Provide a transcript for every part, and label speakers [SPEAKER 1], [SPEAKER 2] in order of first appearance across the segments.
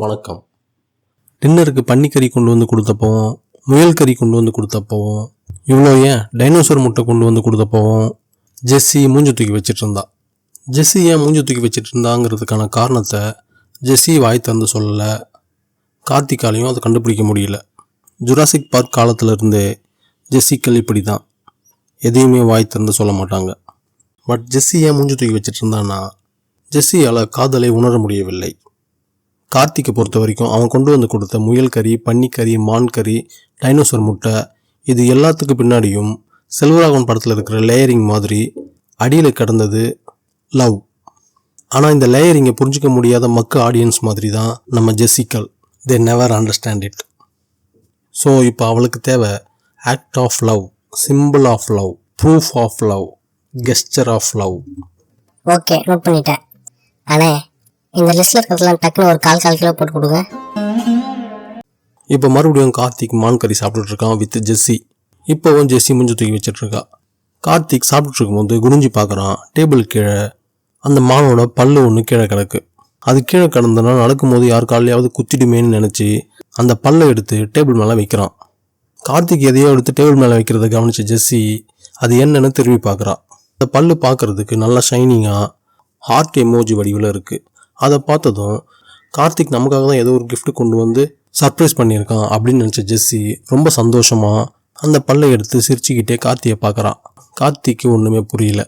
[SPEAKER 1] வணக்கம். டின்னருக்கு பன்னிக்கறி கொண்டு வந்து கொடுத்தப்பவும் முயல் கறி கொண்டு வந்து கொடுத்தப்பவும் இவ்வளோ ஏன் டைனோசர் முட்டை கொண்டு வந்து கொடுத்தப்பவும் ஜெஸ்ஸி மூஞ்சி தூக்கி வச்சுட்டு இருந்தா. ஜெஸ்ஸி ஏன் மூஞ்சி தூக்கி வச்சுட்டு இருந்தாங்கிறதுக்கான காரணத்தை ஜெஸ்ஸி வாய் திறந்து சொல்லலை. கார்த்திகாலையும் அதை கண்டுபிடிக்க முடியல. ஜுராசிக் பார்க் காலத்திலிருந்தே ஜெஸ்ஸிக்கள் இப்படி தான் எதையுமே வாய் திறந்து சொல்ல மாட்டாங்க. பட் ஜெஸ்ஸி ஏன் மூஞ்சி தூக்கி வச்சுட்டு இருந்தான்னா ஜெஸ்ஸியால் காதலை உணர முடியவில்லை. கார்த்திக்கை பொறுத்த வரைக்கும் அவன் கொண்டு வந்து கொடுத்த முயல் கறி பன்னிக்கறி மான் கறி டைனோசர் முட்டை இது எல்லாத்துக்கு பின்னாடியும் செல்வராகவன் படத்தில் இருக்கிற லேயரிங் மாதிரி அடியில் கிடந்தது லவ். ஆனால் இந்த லேயரிங்கை புரிஞ்சிக்க முடியாத மக்கு ஆடியன்ஸ் மாதிரி தான் நம்ம ஜெசிக்கல் they never understand it so இப்போ அவளுக்கு தேவை act of love simple of love proof of love gesture of love
[SPEAKER 2] okay note பண்ணிட்டேன். அண்ணே இந்த லிஸ்ட்ல இருக்கிறதுலாம் டக்குன்னு ஒரு கால் கால் கிலோ போட்டு கொடுங்க.
[SPEAKER 1] இப்போ மறுபடியும் கார்த்திக் மான் கறி சாப்பிட்டுட்டு இருக்கான் வித் ஜெஸ்ஸி. இப்போவும் ஜெஸ்ஸி முஞ்சு தூக்கி வச்சிட்டு இருக்கா. கார்த்திக் சாப்பிட்டுட்டு இருக்கும்போது குனிஞ்சு பார்க்குறான். டேபிள் கீழே அந்த மானோட பல்லு ஒன்று கீழே கிடக்கு. அது கீழே கிடந்தனா நடக்கும்போது யார் காலையாவது குத்திடுமேன்னு நினச்சி அந்த பல்லை எடுத்து டேபிள் மேலே வைக்கிறான். கார்த்திக் எதையோ எடுத்து டேபிள் மேலே வைக்கிறத கவனிச்ச ஜெஸ்ஸி அது என்னன்னு திரும்பி பார்க்குறான் அந்த பல்லு பார்க்கறதுக்கு நல்லா ஷைனிங்காக ஹார்ட் எமோஜி வடிவில் இருக்குது அதை பார்த்ததும் கார்த்திக் நமக்காக தான் ஏதோ ஒரு கிஃப்ட் கொண்டு வந்து சர்ப்ரைஸ் பண்ணியிருக்கான் அப்படின்னு நினச்ச ஜெஸ்ஸி ரொம்ப சந்தோஷமாக அந்த பல்லை எடுத்து சிரிச்சுக்கிட்டே கார்த்தியை பார்க்குறான் கார்த்திக்கு ஒன்றுமே புரியல.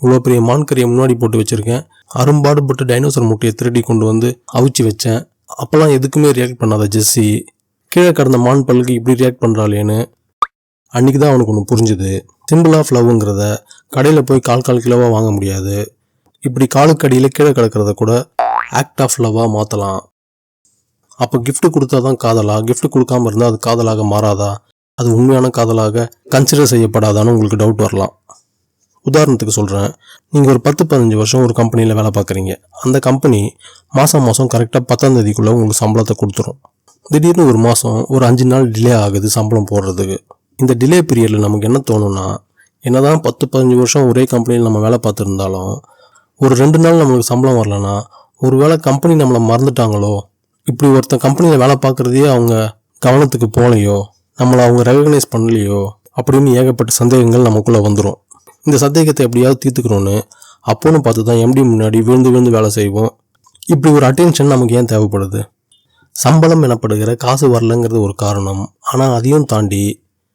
[SPEAKER 1] இவ்வளோ பெரிய மான் கறியை முன்னாடி போட்டு வச்சுருக்கேன். அரும்பாடுபட்டு டைனோசர் முட்டையை திருடி கொண்டு வந்து அவிச்சு வச்சேன். அப்போல்லாம் எதுக்குமே ரியாக்ட் பண்ணாத ஜெஸ்ஸி. கீழே கடந்த மான் பல்லுக்கு இப்படி ரியாக்ட் பண்ணுறாளேன்னு அன்றைக்கி தான் அவனுக்கு ஒன்று புரிஞ்சுது. சிம்பிள் ஆஃப் லவ்ங்கிறத கடையில் போய் கால் கால் கிலோவாக வாங்க முடியாது. இப்படி காலுக்கடியில் கீழே கிடக்கிறத கூட ஆக்ட் ஆஃப் லவ்வாக மாற்றலாம் அப்போ கிஃப்ட் கொடுத்தா தான் காதலா? கிஃப்ட் கொடுக்காம இருந்தால் அது காதலாக மாறாதா? அது உண்மையான காதலாக கன்சிடர் செய்யப்படாதான்னு உங்களுக்கு டவுட் வரலாம். உதாரணத்துக்கு சொல்கிறேன் நீங்கள் ஒரு பத்து பதினஞ்சு வருஷம் ஒரு கம்பெனியில் வேலை பார்க்குறீங்க. அந்த கம்பெனி மாதம் மாதம் கரெக்டாக பத்தாம் தேதிக்குள்ளே உங்களுக்கு சம்பளத்தை கொடுத்துரும். திடீர்னு ஒரு மாதம் ஒரு அஞ்சு நாள் டிலே ஆகுது சம்பளம் போடுறதுக்கு. இந்த டிலே பீரியடில் நமக்கு என்ன தோணும்னா என்னதான் பத்து பதினஞ்சு வருஷம் ஒரே கம்பெனியில் நம்ம வேலை பார்த்துருந்தாலும் ஒரு ரெண்டு நாள் நம்மளுக்கு சம்பளம் வரலனா ஒருவேளை கம்பெனி நம்மளை மறந்துட்டாங்களோ இப்படி ஒருத்தன் கம்பெனியில் வேலை பார்க்குறதையே அவங்க கவனத்துக்கு போகலையோ நம்மளை அவங்க ரெகக்னைஸ் பண்ணலையோ அப்படின்னு ஏகப்பட்ட சந்தேகங்கள் நமக்குள்ளே வந்துடும் இந்த சந்தேகத்தை எப்படியாவது தீர்த்துக்கணும்னு அப்போன்னு பார்த்து தான் எம்டி முன்னாடி விழுந்து விழுந்து வேலை செய்வோம். இப்படி ஒரு அட்டென்ஷன் நமக்கு ஏன் தேவைப்படுது? சம்பளம் எனப்படுகிற காசு வரலங்கிறது ஒரு காரணம். ஆனால் அதையும் தாண்டி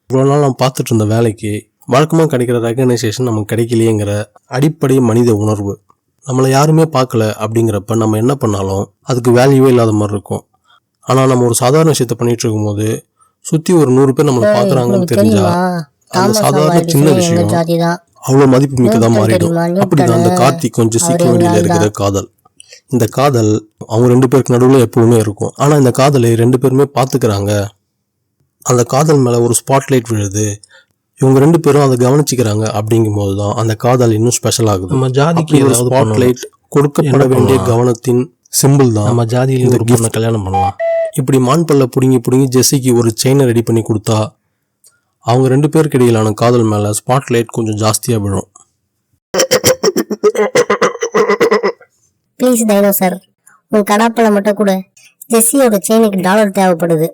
[SPEAKER 1] இவ்வளோ நாள் நம்ம பார்த்துட்டு இருந்த வேலைக்கு வழக்கமாக கிடைக்கிற ரெகனைசேஷன் நமக்கு கிடைக்கலையேங்கிற அடிப்படை மனித உணர்வு. நம்மளை யாருமே பார்க்கல அப்படிங்கிறப்ப நம்ம என்ன பண்ணாலும் அதுக்கு வேல்யூவே இல்லாத மாதிரி இருக்கும். ஆனால் நம்ம ஒரு சாதாரண விஷயத்த பண்ணிட்டு இருக்கும்போது சுற்றி ஒரு நூறு பேர் நம்மளை பார்க்குறாங்கன்னு தெரிஞ்சா அந்த சாதாரண சின்ன விஷயம் அவ்வளோ மதிப்பு மிக்கதாக
[SPEAKER 2] நியூட்டன்
[SPEAKER 1] மாறிடும்? அப்படிதான் அந்த. கார்த்திக் கொஞ்சம் சீக்கிரம்
[SPEAKER 2] அவரு
[SPEAKER 1] வெளியில் இருக்கிற காதல். இந்த காதல் அவங்க ரெண்டு பேருக்கு நடுவில் எப்பவுமே இருக்கும். ஆனால் இந்த காதலை ரெண்டு பேருமே பார்த்துக்கிறாங்க. அந்த காதல் மேலே ஒரு ஸ்பாட்லைட் விழுது. இவங்க ரெண்டு பேரும் அதை கவனிச்சுக்கிறாங்க அப்படிங்கும்போது தான் அந்த காதல் இன்னும் ஸ்பெஷல் ஆகுது. நம்ம ஜாதிக்கு ஏதாவது ஸ்பாட்லைட் கொடுக்கப்பட வேண்டிய கவனத்தின் சிம்பிள் தான் நம்ம ஜாதியில் இந்த கிஃப்ட் கல்யாணம் பண்ணலாம். இப்படி மான்பல்ல புடுங்கி புடுங்கி ஜெஸ்ஸிக்கு ஒரு செயினை ரெடி பண்ணி கொடுத்தா அவங்க ரெண்டு பேருக்கு இடையிலான காதல் மேலே ஸ்பாட்லைட் கொஞ்சம் ஜாஸ்தியாக விழும்.
[SPEAKER 2] ப்ளீஸ் டைனோசர் உன் கடாப்பில் மட்டும் கூட ஜெஸ்ஸியோட செயினுக்கு டாலர் தேவைப்படுது.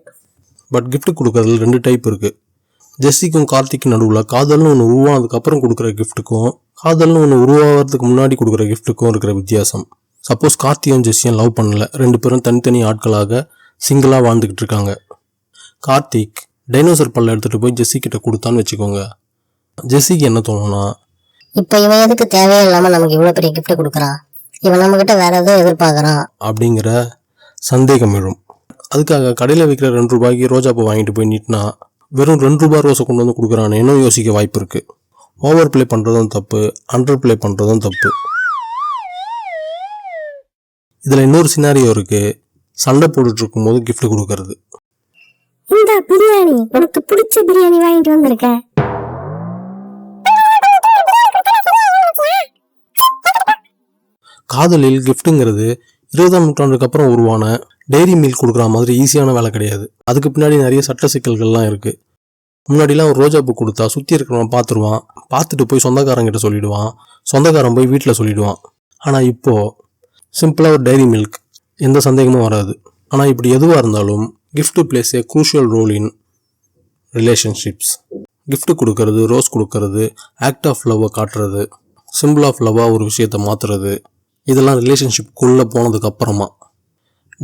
[SPEAKER 1] பட் gift கொடுக்கறதுல ரெண்டு டைப் இருக்கு. ஜெஸ்ஸிக்கும் கார்த்திக்கும் நடுவில் காதல்னு ஒன்று உருவானதுக்கப்புறம் கொடுக்குற கிஃப்ட்டுக்கும் காதல்னு ஒன்று உருவாகிறதுக்கு முன்னாடி கொடுக்குற கிஃப்ட்டுக்கும் இருக்கிற வித்தியாசம். சப்போஸ் கார்த்தியும் ஜெஸ்ஸியும் லவ் பண்ணல. ரெண்டு பேரும் தனித்தனி ஆட்களாக சிங்கிளாக வாழ்ந்துக்கிட்டு இருக்காங்க. கார்த்திக் டைனோசர் பல்ல எடுத்துகிட்டு போய் ஜெஸ்ஸி கிட்ட கொடுத்தான்னு வச்சுக்கோங்க. ஜெஸ்ஸிக்கு என்ன தோணும்னா
[SPEAKER 2] இப்போ இவன் எதுக்கு தேவையே இல்லாமல் நமக்கு இவ்வளோ பெரிய gift கொடுக்குறான்? இவன் நம்மக்கிட்ட வேற ஏதோ எதிர்பார்க்குறான்.
[SPEAKER 1] அப்படிங்கிற சந்தேகம் எழும். அதுக்காக கடையில் விற்கிற ரெண்டு ரூபாய்க்கு ரோஜாப்பூ வாங்கிட்டு போய் நீட்டினா வெறும் ரெண்டு ரூபாய் ரோஸை கொண்டு வந்து கொடுக்குறானேன்னு யோசிக்க வாய்ப்பு இருக்கு ஓவர் ப்ளே பண்ணுறதும் தப்பு அண்டர் ப்ளே பண்ணுறதும் தப்பு. இதில் இன்னொரு சினாரியோ இருக்கு. சண்டை போட்டுட்டு இருக்கும்போது gift கொடுக்கறது.
[SPEAKER 2] இந்த பிரியாணி. உனக்கு பிடிச்ச பிரியாணி வாங்கிட்டு வந்திருக்கேன்
[SPEAKER 1] காதலில் கிஃப்ட்டுங்கிறது இருபதாம் நூற்றாண்டுக்கு அப்புறம் உருவான டெய்ரி மில்க் கொடுக்குற மாதிரி ஈஸியான வேலை கிடையாது. அதுக்கு பின்னாடி நிறைய சட்ட சிக்கல்கள்லாம் இருக்கு. முன்னாடிலாம் ஒரு ரோஜா பூ கொடுத்தா சுற்றி இருக்கிறவன் பார்த்துருவான். பார்த்துட்டு போய் சொந்தக்காரங்கிட்ட சொல்லிடுவான். சொந்தக்காரன் போய் வீட்டில் சொல்லிடுவான். ஆனால் இப்போ சிம்பிளாக ஒரு டைரி மில்க் எந்த சந்தேகமும் வராது. ஆனால் இப்படி எதுவாக இருந்தாலும் gift plays a crucial role in relationships gift கொடுக்கறது ரோஸ் கொடுக்கறது ஆக்ட் ஆஃப் லவ்வை காட்டுறது சிம்பிள் ஆஃப் லவ்வாக ஒரு விஷயத்தை மாற்றுறது இதெல்லாம் ரிலேஷன்ஷிப்குள்ளே போனதுக்கப்புறமா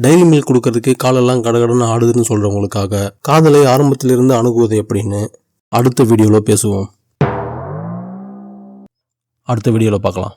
[SPEAKER 1] டைரி மில்க் கொடுக்கறதுக்கு காலெல்லாம் கடகடன்னு ஆடுதுன்னு சொல்கிறவங்களுக்காக காதலை ஆரம்பத்திலிருந்து அணுகுவது எப்படின்னு அடுத்த வீடியோவில் பேசுவோம். அடுத்த வீடியோவில் பார்க்கலாம்.